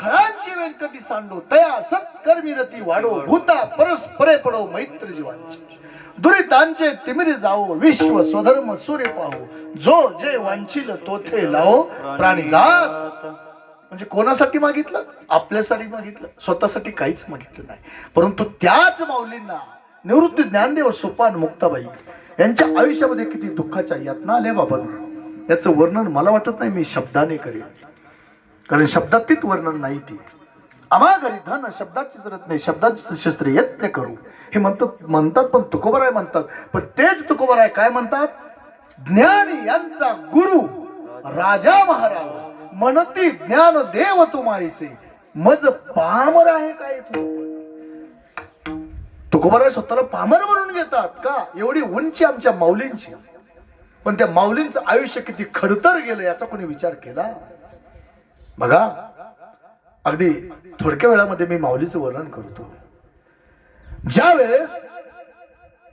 खळांची व्यंकटी सांडो तया सत्कर्मी रती वाढो भूता परस्परे पडो मैत्र जीवांची. दुरितांचे तिमिरी जाओ विश्व स्वधर्म सूर्य पाहो जो जे वांछील तोथे लावो प्राणी जात. म्हणजे कोणासाठी मागितलं? आपल्यासाठी मागितलं. स्वतःसाठी काहीच मागितलं नाही. परंतु त्याच माऊलींना निवृत्ती ज्ञानदेव सोपान मुक्ताबाई यांच्या आयुष्यामध्ये किती दुःखाच्या यातना आल्या बाबा. याचं वर्णन मला वाटत नाही मी शब्दाने करेन. कारण शब्दातीत वर्णन नाही ती. आम्हा घरी धन शब्दाचीच जरत नाही शब्दाची शस्त्र यत्न करू. हे म्हणतात म्हणतात पण तुकोबराय म्हणतात. पण तेच तुकोबराय काय म्हणतात? ज्ञानी यांचा गुरु राजा महाराज. म्हणती ज्ञान देव तुमाईसे मज पामर आहे काय तू तुकोबराय स्वतःला पामर म्हणून घेतात का? एवढी उंची आमच्या माऊलींची. पण त्या माऊलींचं आयुष्य किती खडतर गेलं याचा कोणी विचार केला? बघा अगदी थोडक्या वेळामध्ये मी माऊलीचं वर्णन करतो. ज्या वेळेस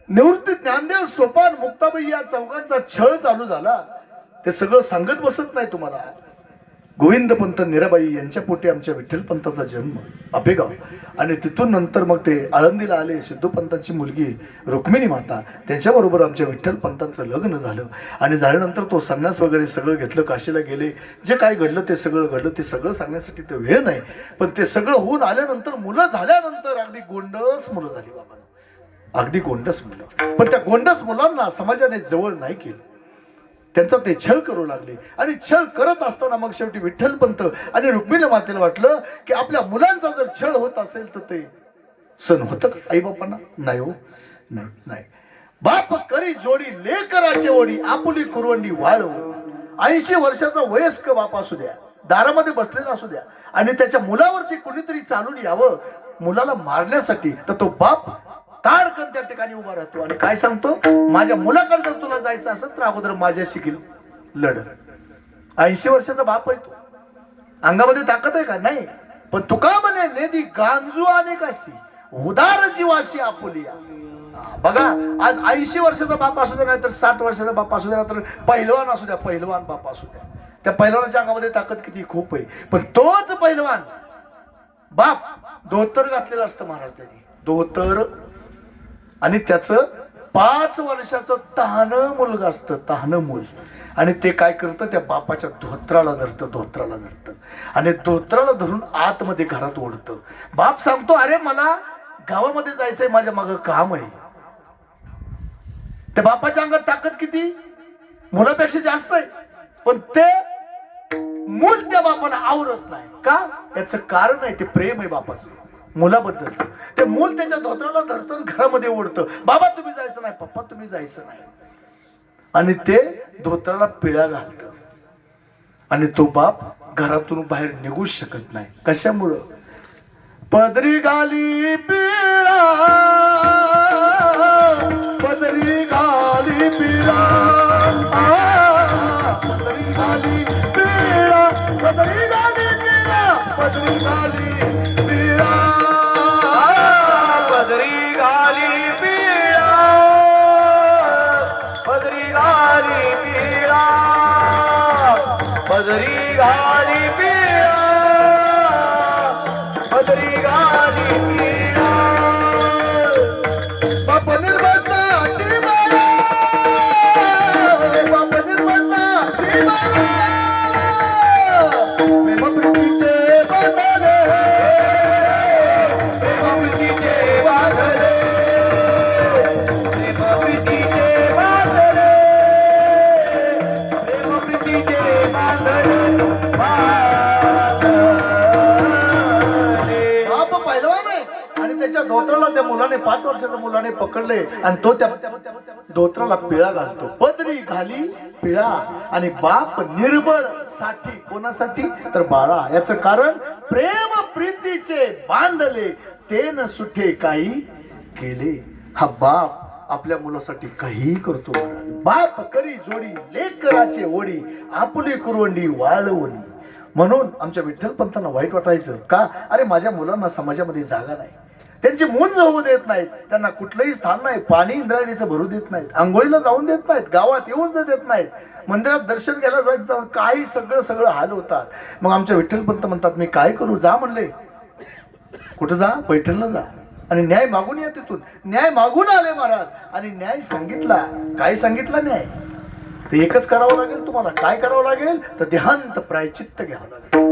निवृत्ती ज्ञानदेव सोपान मुक्ताबाई या चौकांचा छळ चालू झाला ते सगळं सांगत बसत नाही तुम्हाला. गोविंदपंत निराबाई यांच्या पोटी आमच्या विठ्ठलपंताचा जन्म आपेगाव आणि तिथून नंतर मग ते आळंदीला आले. सिद्धूपंतांची मुलगी रुक्मिणी माता. त्याच्याबरोबर आमच्या विठ्ठलपंतांचं लग्न झालं. आणि झाल्यानंतर तो संन्यास वगैरे सगळं घेतलं. काशीला गेले. जे काय घडलं ते सगळं घडलं. ते सगळं सांगण्यासाठी ते वेळ नाही. पण ते सगळं होऊन आल्यानंतर मुलं झाल्यानंतर अगदी गोंडस मुलं झाली बाबा अगदी गोंडस मुलं. पण त्या गोंडस मुलांना समाजाने जवळ नाही केलं. त्यांचा ते छळ करू लागले. आणि छळ करत असताना मग शेवटी विठ्ठलपंत आणि रुक्मिणी मातेला वाटलं की आपल्या मुलांचा जर छळ होत असेल तर ते सण होतं का? आई बापांना नाही हो. नाही नाही. बाप करी जोडी लेकराचे ओढी आपुली कुरवंडी वाढव ऐंशी वर्षाचा वयस्क बाप असू द्या दारामध्ये बसलेला असू द्या आणि त्याच्या मुलावरती कुणीतरी चालून यावं मुलाला मारण्यासाठी तर तो बाप ताडकन त्या ठिकाणी उभा राहतो. आणि काय सांगतो? माझ्या मुलाकडे जर तुला जायचं असेल तर अगोदर माझ्याशी घेईल लढ. ऐंशी वर्षाचा बाप आहे तो. अंगामध्ये ताकद आहे का? नाही. पण तुका म्हणे नेदी गांजू आणि काशी. उदार जीवाशी आपुलिया. बघा आज ऐंशी वर्षाचा बाप असू द्या नाही तर साठ वर्षाचा बाप असू द्या तर पहिलवान असू द्या पहिलवान बाप असू द्या. त्या पहिलवानाच्या अंगामध्ये ताकद किती? खूप आहे. पण तोच पहिलवान बाप धोतर घातलेलं असतं महाराज त्यांनी. धोतर आणि त्याचं पाच वर्षाचं तहान मुलगा असतं तहान मूल. आणि ते काय करतं त्या बापाच्या धोत्राला धरतं धोत्राला धरतं. आणि धोत्राला धरून आतमध्ये घरात ओढतं. बाप सांगतो अरे मला गावामध्ये जायचंय माझ्या मागं काम आहे. त्या बापाच्या अंगात ताकद किती? मुलापेक्षा जास्त आहे. पण ते मूल त्या बापाला आवरत नाही. का? याचं कारण आहे ते प्रेम आहे बापाचं. मुलाबद्दलचं. ते मूल त्याच्या धोत्राला धरतं घरामध्ये ओढतं. बाबा तुम्ही जायचं नाही. पप्पा तुम्ही जायचं नाही. आणि ते धोत्राला पिळा घालतं. आणि तो बाप घरातून बाहेर निघूच शकत नाही. कशामुळं? पदरी गाली पिळा. पदरी गाली पिळा. पदरी गाली पिळा. पदरी गाली पिळा. पदरी गाली पदरी मुलाने पकडले आणि तो त्या धोत्राला पिळा घालतो. पदरी घाली पिळा आणि बाप निर्बळसाठी कोणासाठी? तर बाळा याच कारण प्रेम प्रीतीचे बांधले ते न सुठे काही केले. हा बाप आपल्या मुलासाठी काही करतो. बाप करी जोडी लेकराचे ओढी आपुली कुरवंडी वाळवणी. म्हणून आमच्या विठ्ठल पंतांना वाईट वाटायचं का? अरे माझ्या मुलांना समाजामध्ये जागा नाही. त्यांची मून जाऊ देत नाहीत. त्यांना कुठलंही स्थान नाही. पाणी इंद्रायणीचं भरू देत नाहीत. आंघोळीला जाऊन देत नाहीत. गावात येऊन जा देत नाहीत. मंदिरात दर्शन घ्यायला जायचं काही सगळं सगळं हाल होतात. मग आमच्या विठ्ठलपंत म्हणतात मी काय करू? जा म्हणले. कुठं जा? पैठणला जा. आणि न्याय मागून या तिथून. न्याय मागून आले महाराज. आणि न्याय सांगितला. काय सांगितला न्याय? तर एकच करावं लागेल तुम्हाला. काय करावं लागेल? तर देहांत प्रायचित्त घ्यावं लागेल.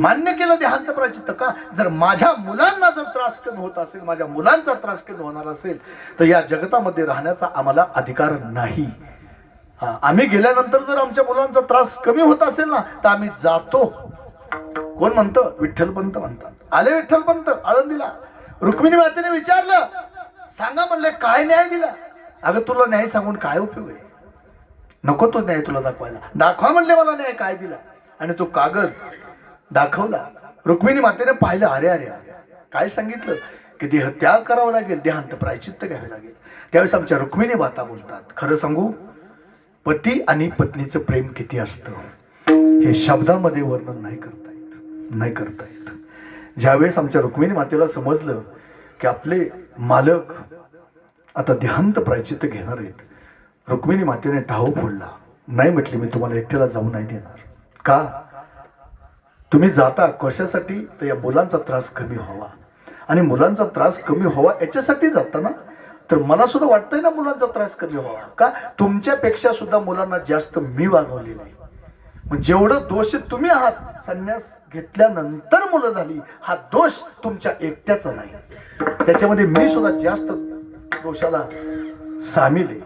मान्य केलं देहांत प्राचित का? जर माझ्या मुलांना जर त्रास कमी होत असेल माझ्या मुलांचा त्रास कमी होणार असेल तर या जगतामध्ये राहण्याचा आम्हाला अधिकार नाही. हा आम्ही गेल्यानंतर जर आमच्या मुलांचा त्रास कमी होत असेल ना तर आम्ही जातो. कोण म्हणतं? विठ्ठलपंत म्हणतात. आले विठ्ठलपंत आळंदीला. रुक्मिणी मातेने विचारलं सांगा म्हणले काय न्याय दिला? अगं तुला न्याय सांगून काय उपयोग आहे? नको तो न्याय तुला दाखवायला. दाखवा म्हणले मला न्याय काय दिला? आणि तो कागद दाखवला. रुक्मिणी मातेने पाहिलं अरे अरे अरे. काय सांगितलं? की देह त्याग करावा लागेल देहांत प्रायचित्त घ्यावे लागेल. त्यावेळेस आमच्या रुक्मिणी माता बोलतात खरं सांगू पती आणि पत्नीचं प्रेम किती असतं? हे शब्दामध्ये वर्णन नाही करता येत नाही करता येत. ज्यावेळेस आमच्या रुक्मिणी मातेला समजलं की आपले मालक आता देहांत प्रायचित्त घेणार आहेत रुक्मिणी मातेने टाहो फोडला. नाही म्हटली मी तुम्हाला एकट्याला जाऊ नाही देणार. का? तुम्ही जाता कशासाठी? तर या मुलांचा त्रास कमी व्हावा. आणि मुलांचा त्रास कमी व्हावा याच्यासाठी जाता ना तर मला सुद्धा वाटतंय ना मुलांचा त्रास कमी व्हावा. का? तुमच्यापेक्षा सुद्धा मुलांना जास्त मी वागवली नाही. मग जेवढं दोष तुम्ही आहात संन्यास घेतल्यानंतर मुलं झाली हा दोष तुमच्या एकट्याचा नाही. त्याच्यामध्ये मी सुद्धा जास्त दोषाला सामील आहे.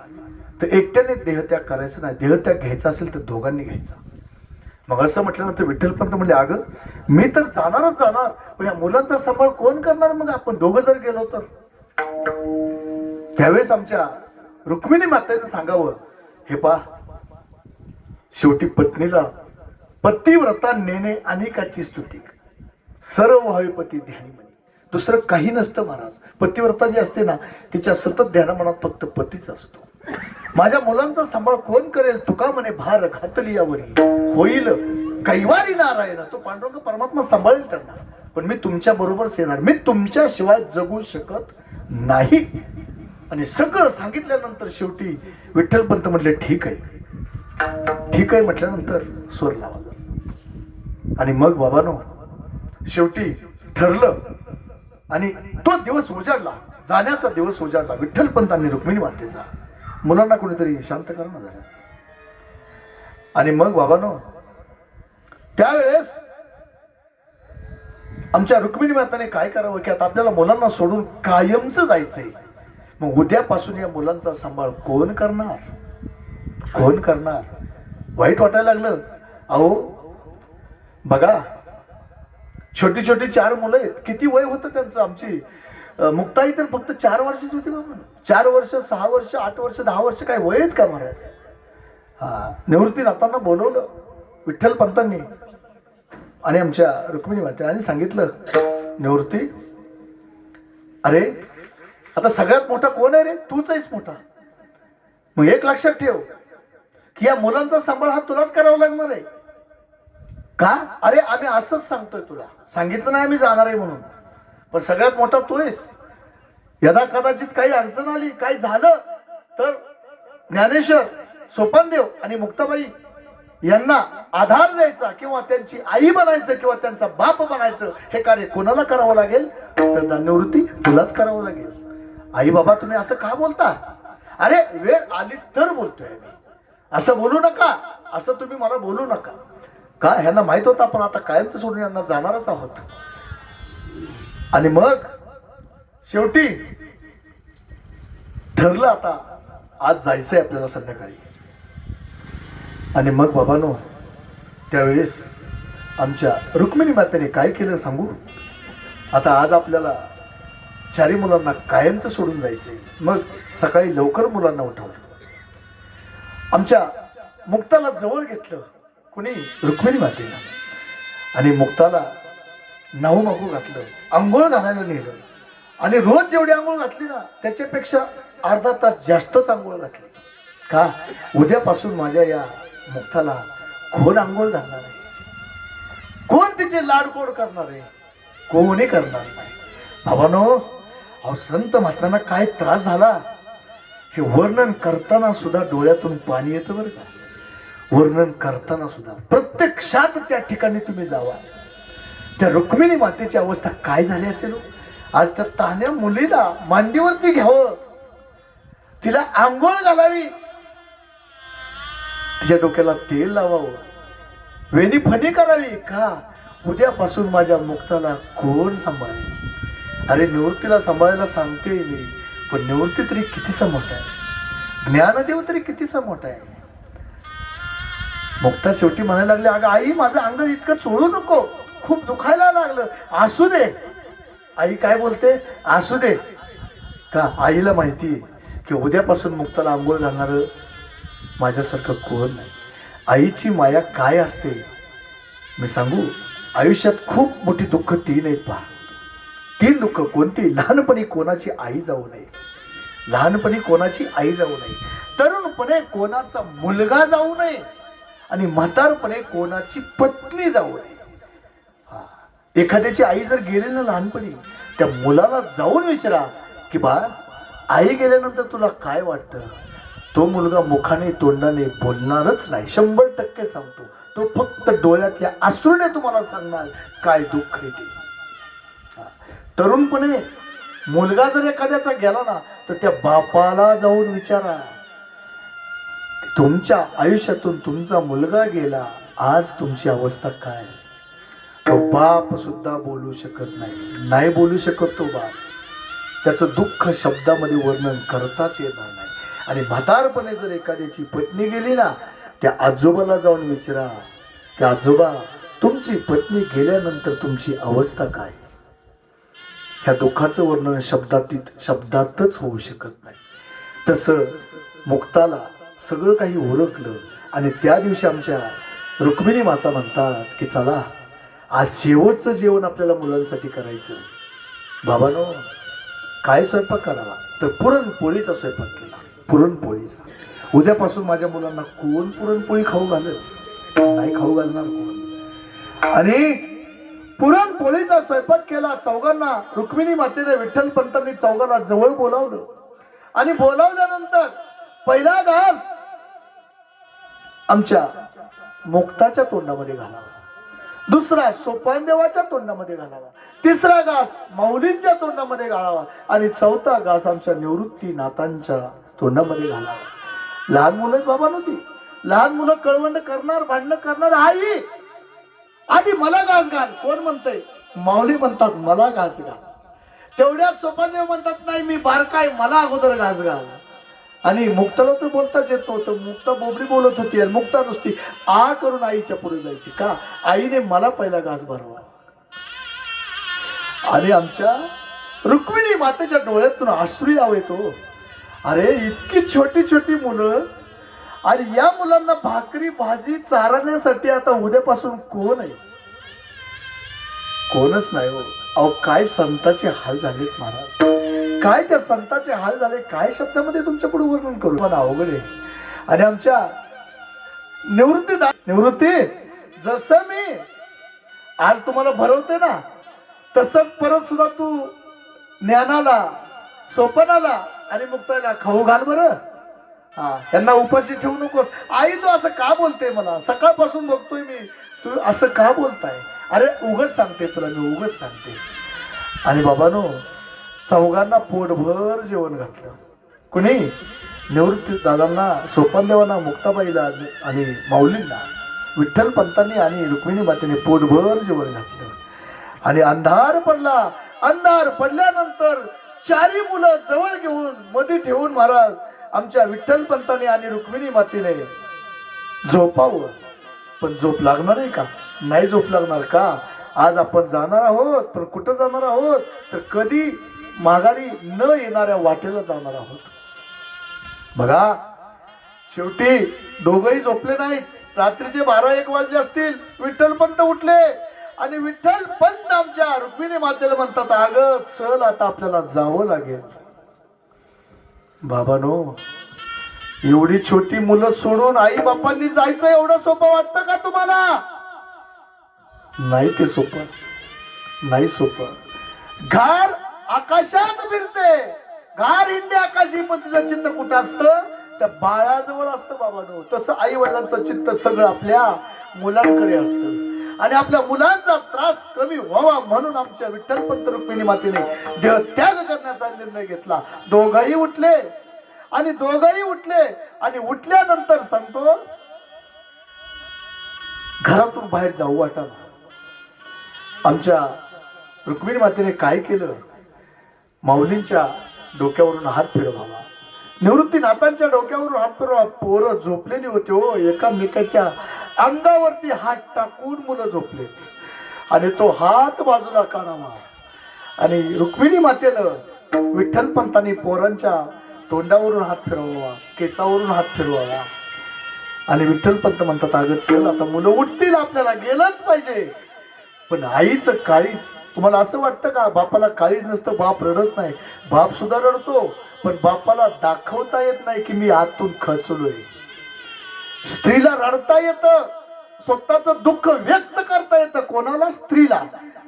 तर एकट्याने देहत्याग करायचं नाही. देहत्याग घ्यायचा असेल तर दोघांनी घ्यायचा. मग असं म्हटल्यानंतर विठ्ठलपंत म्हणले अगं मी तर जाणारच जाणार पण या मुलांचा सांभाळ कोण करणार मग? आपण दोघं जर गेलो तर. त्यावेळेस आमच्या रुक्मिणी मातेने सांगावं हे पा शेवटी पत्नीला पतिव्रता नेणे अनेकाची स्तुती. सर्व व्हावे पती ध्यानी म्हणे. दुसरं काही नसतं महाराज. पतिव्रता जी असते ना तिच्या सतत ध्यानामनात फक्त पतीच असतो. माझ्या मुलांचा सांभाळ कोण करेल? तुका म्हणे भार घातली यावरी. होईल. कैवारी नारायण. तो पांडुरंग परमात्मा सांभाळेल त्यांना. पण मी तुमच्या बरोबरच येणार. मी तुमच्याशिवाय जगू शकत नाही. आणि सगळं सांगितल्यानंतर शेवटी विठ्ठलपंत म्हटले ठीक आहे. ठीक आहे म्हटल्यानंतर स्वर लावा. आणि मग बाबानो शेवटी ठरलं. आणि तो दिवस उजाडला. जाण्याचा दिवस उजाडला. विठ्ठलपंत आणि रुक्मिणी मातेचा मुलांना कोणीतरी शांत करा ना जरा आणि मग बाबानो त्यावेळेस आमच्या रुक्मिणी माताने काय करावं की आता आपल्याला मुलांना सोडून कायमच जायचंय. मग उद्यापासून या मुलांचा सांभाळ कोण करणार? कोण करणार? वाईट वाटायला लागलं. अहो बघा छोटी छोटी चार मुलं आहेत. किती वय होतं त्यांचं? आमची मुक्ताई तर फक्त चार वर्षाची होती बाबा चार वर्ष सहा वर्ष आठ वर्ष दहा वर्ष काय वय आहेत का महाराज? हा निवृत्तीनाथांना बोलवलं विठ्ठल पंतांनी आणि आमच्या रुक्मिणी माते आणि सांगितलं निवृत्ती. अरे आता सगळ्यात मोठा कोण आहे रे? तूच आहेस मोठा. मग एक लक्षात ठेव की या मुलांचा सांभाळ हा तुलाच करावा लागणार आहे. का? अरे आम्ही असंच सांगतोय तुला. सांगितलं नाही आम्ही जाणार आहे म्हणून. पण सगळ्यात मोठा तू आहेस. यदा कदाचित काही अडचण आली काही झालं तर ज्ञानेश्वर सोपानदेव आणि मुक्ताबाई यांना आधार द्यायचा किंवा त्यांची आई बनायचं किंवा त्यांचा बाप बनायचं हे कार्य कोणाला करावं लागेल? तर निवृत्ती तुलाच करावं लागेल. आई बाबा तुम्ही असं का बोलता? अरे वेळ आली तर बोलतोय मी. असं बोलू नका. असं तुम्ही मला बोलू नका. का? ह्यांना माहीत होतं आपण आता कायमचं सोडून यांना जाणारच आहोत. आणि मग शेवटी ठरलं आता आज जायचंय आपल्याला संध्याकाळी. आणि मग बाबानो त्यावेळेस आमच्या रुक्मिणी मातेने काय केलं सांगू? आता आज आपल्याला चारी मुलांना कायमचं सोडून जायचंय. मग सकाळी लवकर मुलांना उठवलं. आमच्या मुक्ताला जवळ घेतलं कुणी? रुक्मिणी मातेनं आणि मुक्ताला नाहू मागू घातलं आंघोळ घालायला नेलं. आणि रोज जेवढी आंघोळ घातली ना त्याच्यापेक्षा अर्धा तास जास्तच आंघोळ घातली. का? उद्यापासून माझ्या या मुक्ताला कोण आंघोळ घालणार आहे? कोण तिचे लाडकोड करणार आहे? कोणी करणार नाही? बाबानो अहो संत महात्म्यांना काय त्रास झाला? हे वर्णन करताना सुद्धा डोळ्यातून पाणी येतं बरं का? वर्णन करताना सुद्धा. प्रत्यक्षात त्या ठिकाणी तुम्ही जावा. त्या रुक्मिणी मातेची अवस्था काय झाली असेल हो? आज त्या तान्या मुलीला मांडीवरती घ्यावं. तिला आंघोळ घालावी. तिच्या डोक्याला तेल लावावं. वेणी फणी करावी. का? उद्यापासून माझ्या मुक्ताला कोण सांभाळेल? अरे निवृत्तीला सांभाळायला सांगते मी पण निवृत्ती तरी किती समोर आहे? ज्ञानदेव तरी किती समोट आहे? मुक्ता शेवटी म्हणायला लागले अगं आई माझं अंग इतकं चोळू नको. खूप दुखायला लागलं. असू दे. आई काय बोलते? असू दे. का आईला माहिती आहे की उद्यापासून मुक्ताला आंघोळ घालणार माझ्यासारखं कोण नाही? आईची माया काय असते? मी सांगू? आयुष्यात खूप मोठी दुःख तीन आहेत पहा. तीन दुःख कोणती? लहानपणी कोणाची आई जाऊ नये. लहानपणी कोणाची आई जाऊ नये. तरुणपणे कोणाचा मुलगा जाऊ नये. आणि म्हातारपणे कोणाची पत्नी जाऊ नये. एखाद्याची आई जर गेली ना लहानपणी त्या मुलाला जाऊन विचारा की बा आई गेल्यानंतर तुला काय वाटतं? तो मुलगा मुखाने तोंडाने बोलणारच नाही. शंभर टक्के सांगतो. तो फक्त डोळ्यातल्या आसरूने तुम्हाला सांगणार काय दुःख येते तरुणपणे मुलगा जर एखाद्याचा गेला ना तर त्या बापाला जाऊन विचारा तुमच्या आयुष्यातून तुमचा मुलगा गेला. आज तुमची अवस्था काय? तो बाप सुद्धा बोलू शकत नाही. नाही बोलू शकत तो बाप. त्याचं दुःख शब्दामध्ये वर्णन करताच येणार नाही. आणि म्हातारपणे जर एखाद्याची पत्नी गेली ना त्या आजोबाला जाऊन विचारा त्या आजोबा तुमची पत्नी गेल्यानंतर तुमची अवस्था काय? ह्या दुःखाचं वर्णन शब्दातीत शब्दातच होऊ शकत नाही. तसं मुक्ताला सगळं काही ओळखलं आणि त्या दिवशी आमच्या रुक्मिणी माता म्हणतात की चला आज शेवटचं जेवण आपल्याला मुलांसाठी करायचं बाबानो काय स्वयंपाक करावा? तर पुरणपोळीचा स्वयंपाक केला. पुरणपोळीचा. उद्यापासून माझ्या मुलांना कोण पुरणपोळी खाऊ घालत? नाही खाऊ घालणार कोण? आणि पुरणपोळीचा स्वयंपाक केला चौघांना रुक्मिणी मातेने विठ्ठल पंतांनी चौघांना जवळ बोलावलं. आणि बोलावल्यानंतर पहिला घास आमच्या मुक्ताच्या तोंडामध्ये घालावा. दुसरा सोपानदेवाच्या तोंडामध्ये घालावा. तिसरा घास माऊलींच्या तोंडामध्ये घालावा. आणि चौथा घास आमच्या निवृत्ती नातांच्या तोंडामध्ये घालावा. लहान मुलं बाबा नव्हती. लहान मुलं कळवंड करणार भांडणं करणार आई! आधी मला घास घाल. कोण म्हणतंय? माऊली म्हणतात मला घास घाल. तेवढ्यात सोपानदेव म्हणतात नाही मी बारकाय मला अगोदर घास घाल. आणि मुक्ताला तर बोलताच येत नव्हतं. मुक्ता बोबडी बोलत होती आणि मुक्ता नुसती आ करून आईच्या पुढे जायची. का? आईने मला पहिला घास भरवा. आणि आमच्या रुक्मिणी मातेच्या डोळ्यातून आश्रू याव येतो हो. अरे इतकी छोटी छोटी मुलं. आणि या मुलांना भाकरी भाजी चारण्यासाठी आता उद्यापासून कोण आहे? कोणच नाही हो. अहो काय संताचे हाल झालेत महाराज. काय त्या संताचे हाल झाले काय शब्दामध्ये तुमच्यापुढे वर्णन करू? मला अवघड आहे. आणि आमच्या निवृत्ती निवृत्ती जसं मी आज तुम्हाला भरवते ना तसंच परत सुद्धा तू ज्ञानाला सोपनाला आणि मुक्ताला खाऊ घाल बरं. हा त्यांना उपाशी ठेवू नकोस. आई तू असं का बोलते मला? सकाळपासून बघतोय मी. तू असं का बोलताय? अरे उगच सांगते तुला मी उगच सांगते. आणि बाबानो चौघांना पोटभर जेवण घातलं. कुणी? निवृत्ती दादांना सोपानदेवांना मुक्ताबाईला आणि माऊलींना. विठ्ठल पंतांनी आणि रुक्मिणी मातेने पोटभर जेवण घातलं. आणि अंधार पडला. अंधार पडल्यानंतर चारी मुलं जवळ घेऊन मध्ये ठेवून महाराज आमच्या विठ्ठलपंतांनी आणि रुक्मिणी मातेने झोपावं. पण झोप लागणार आहे का? नाही झोप लागणार का? आज आपण जाणार आहोत पण कुठं जाणार आहोत? तर कधी माघारी न येणाऱ्या वाटेला जाणार आहोत बघा शेवटी दोघही झोपले नाहीत. रात्रीचे बारा एक वाजले असतील. विठ्ठल पंत उठले. आणि विठ्ठल पंत आमच्या रुक्मिणी मातेला म्हणतात अग चल आता आपल्याला जावं लागेल. बाबानो एवढी छोटी मुलं सोडून आई बापांनी जायचं एवढं सोपं वाटतं का तुम्हाला? नाही ते सोपं. नाही सोपं. घर आकाशात फिरते. घार हिंडे आकाशी पण तिचं चित्र कुठं असतं? त्या बाळाजवळ असतं बाबानो तसं आई वडिलांचं चित्त सगळं आपल्या मुलांकडे असतं. आणि आपल्या मुलांचा त्रास कमी व्हावा म्हणून आमच्या विठ्ठलपंत रुक्मिणी मातेने देह त्याग करण्याचा निर्णय घेतला. दोघंही उठले. आणि दोघंही उठले. आणि उठल्यानंतर सांगतो घरातून बाहेर जाऊ वाटा आमच्या रुक्मिणी मातेने काय केलं? माऊलींच्या डोक्यावरून हात फिरवावा. निवृत्ती नाथांच्या डोक्यावरून हात फिरवा. पोरं झोपलेली होती हो. एकामेकाच्या अंगावरती हात टाकून मुलं झोपलेत. आणि तो हात बाजूला काढावा. आणि रुक्मिणी मातेनं विठ्ठल पंतांनी पोरांच्या तोंडावरून हात फिरवावा. केसावरून हात फिरवावा. आणि विठ्ठल पंत म्हणतात अगं चल आता मुलं उठतील आपल्याला गेलंच पाहिजे. पण आईचं काळीच तुम्हाला असं वाटतं का? बापाला काळीज नसतं बाप रडत नाही. बाप सुद्धा रडतो पण बापाला दाखवता येत नाही की मी आतून खचलोय. स्त्रीला रडता येतं स्वतःच दुःख व्यक्त करता येतं. कोणाला? स्त्रीला.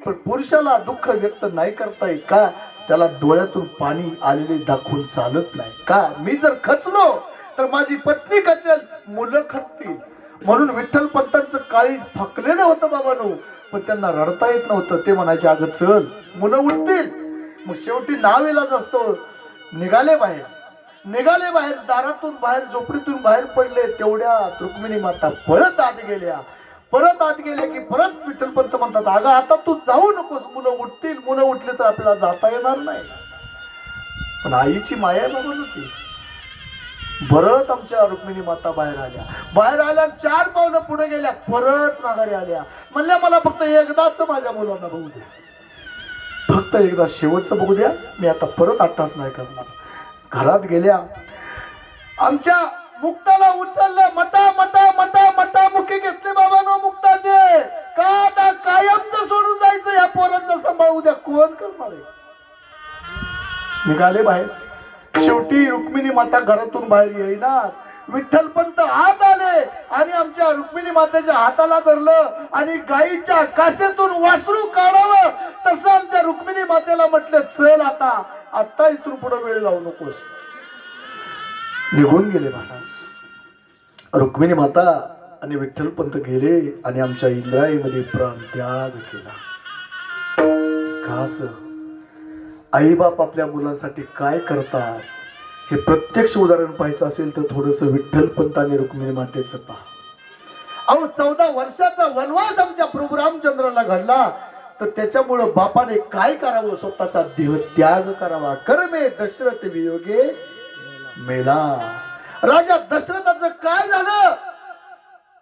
पण पुरुषाला दुःख व्यक्त नाही करता येत का? त्याला डोळ्यातून पाणी आलेले दाखवून चालत नाही. का? मी जर खचलो तर माझी पत्नी खचेल मुलं खचतील. म्हणून विठ्ठल पंतांचं काळीज फाकलेलं होतं बाबानू. पण त्यांना रडता येत नव्हतं. ते म्हणायचे अगं चल. मुलं उठतील. मग शेवटी नाव इलाज असतो. निघाले बाहेर. निघाले बाहेर दारातून बाहेर झोपडीतून बाहेर पडले. तेवढ्या रुक्मिणी माता परत आत गेल्या. परत आत गेल्या की परत विठ्ठलपंत म्हणतात अगं आता तू जाऊ नकोस. मुलं उठतील. मुलं उठली तर आपल्याला जाता येणार नाही. पण आईची माया बघत होती परत आमच्या रुक्मिणी माता बाहेर आल्या. बाहेर आल्या चार पावलं पुढे गेल्या. परत माघारी आल्या. म्हणल्या मला फक्त एकदाच माझ्या मुलांना बघू द्या फक्त एकदा शेवटचं बघू द्या. मी आता परत अट्टास नाही करणार. घरात गेल्या. आमच्या मुक्ताला उचललं. मटा मटा मटा मटा मुखी घेतले बाबानो मुक्ताचे. का आता कायमच सोडून जायचं? या पोरांचा सांभाळ उद्या कोण करणार आहे? निघाले बाहेर. ही रुक्मिणी माता घरातून बाहेर येईनात. विठ्ठलपंत आत आले आणि आमच्या रुक्मिणी मातेच्या हाताला धरलं आणि गाईच्या कासेतून वासरू काढावं. तसं आमच्या रुक्मिणी मातेला म्हटलं चल आता आता इथून पुढे वेळ लावू नकोस. निघून गेले महाराज. रुक्मिणी माता आणि विठ्ठलपंत गेले आणि आमच्या इंद्राईमध्ये प्राण त्याग केला. का असं? आईबाप आपल्या मुलांसाठी काय करतात? हे प्रत्यक्ष उदाहरण पाहायचं असेल तर थोडस विठ्ठलपंत आणि रुक्मिणी मातेचं पहा. अहो चौदा वर्षाचा वनवास आमच्या प्रभू रामचंद्राला घडला. तर त्याच्यामुळं बापाने काय करावं? स्वतःचा देह त्याग करावा. कर्मे दशरथ वियोगे मेला. राजा दशरथाचं काय झालं?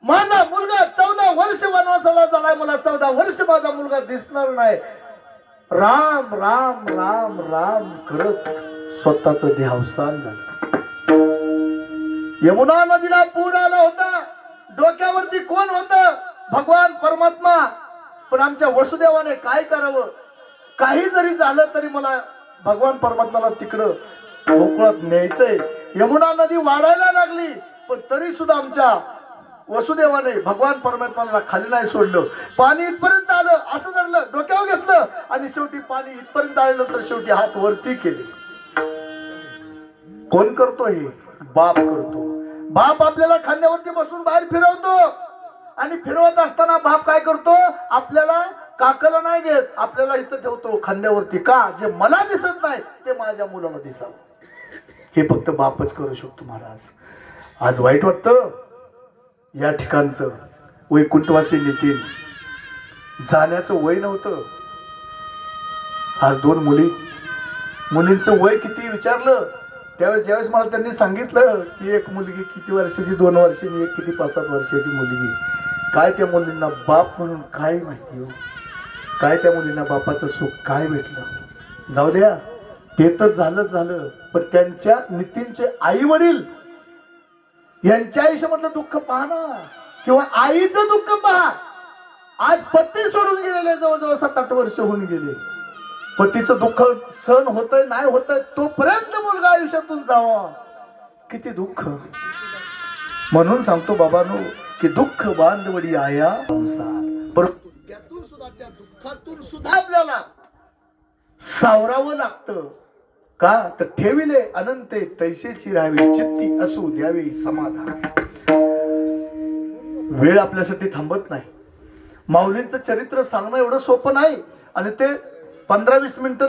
माझा मुलगा चौदा वर्ष वनवासाला झालाय. मला चौदा वर्ष माझा मुलगा दिसणार नाही. राम राम राम राम करत स्वतःच देहावसान झालं. यमुना नदीला पूर आला होता. डोक्यावरती कोण होत? भगवान परमात्मा. पण आमच्या वसुदेवाने काय करावं? काही जरी झालं तरी मला भगवान परमात्माला तिकडं गोकुळात न्यायचंय. यमुना नदी वाढायला लागली पण तरी सुद्धा आमच्या वसुदेवाने भगवान परमात्माला खाली नाही सोडलं. पाणी इथपर्यंत आलं असं धरलं डोक्यावर घेतलं. आणि शेवटी पाणी इथपर्यंत आलं तर शेवटी हात वरती केले. कोण करतो हे? बाप करतो. बाप आपल्याला खांद्यावरती बसून बाहेर फिरवतो. आणि फिरवत असताना बाप काय करतो? आपल्याला काकला नाही घेत आपल्याला इथं ठेवतो खांद्यावरती. का? जे मला दिसत नाही ते माझ्या मुलाला दिसावं. हे फक्त बापच करू शकतो महाराज. आज वाईट वाटतं? या ठिकाणचं वैकुंठवासी नितीन जाण्याचं वय नव्हतं. आज दोन मुली. मुलींचं वय किती विचारलं? त्यावेळेस ज्यावेळेस मला त्यांनी सांगितलं की एक मुलगी किती वर्षाची दोन वर्षांनी एक किती पाच सात वर्षाची मुलगी काय त्या मुलींना बाप म्हणून काय माहिती हो? काय त्या मुलींना बापाचं सुख काय भेटलं? जाऊ द्या ते तर झालं झालं पण त्यांच्या नितीनचे आई वडील यांच्या आयुष्यामधलं दुःख पहा ना. किंवा आईचं दुःख पहा. आज पत्नी सोडून गेलेले जवळजवळ सात आठ वर्ष होऊन गेले. पतीचं दुःख सहन होतंय नाही होतय तोपर्यंत मुलगा आयुष्यातून जावा. किती दुःख. म्हणून सांगतो बाबानो की दुःख बांधवडी आया संसार. परंतु त्यातून सुद्धा त्या दुःखातून सुद्धा आपल्याला सावरावं लागतं. का? तर ठेविले अनंते तैसेची राहावी चित्ती असू द्यावी समाधान. वेळ आपल्यासाठी थांबत नाही. माऊलींचं चरित्र सांगणं एवढं सोपं नाही. आणि ते पंधरा वीस मिनटं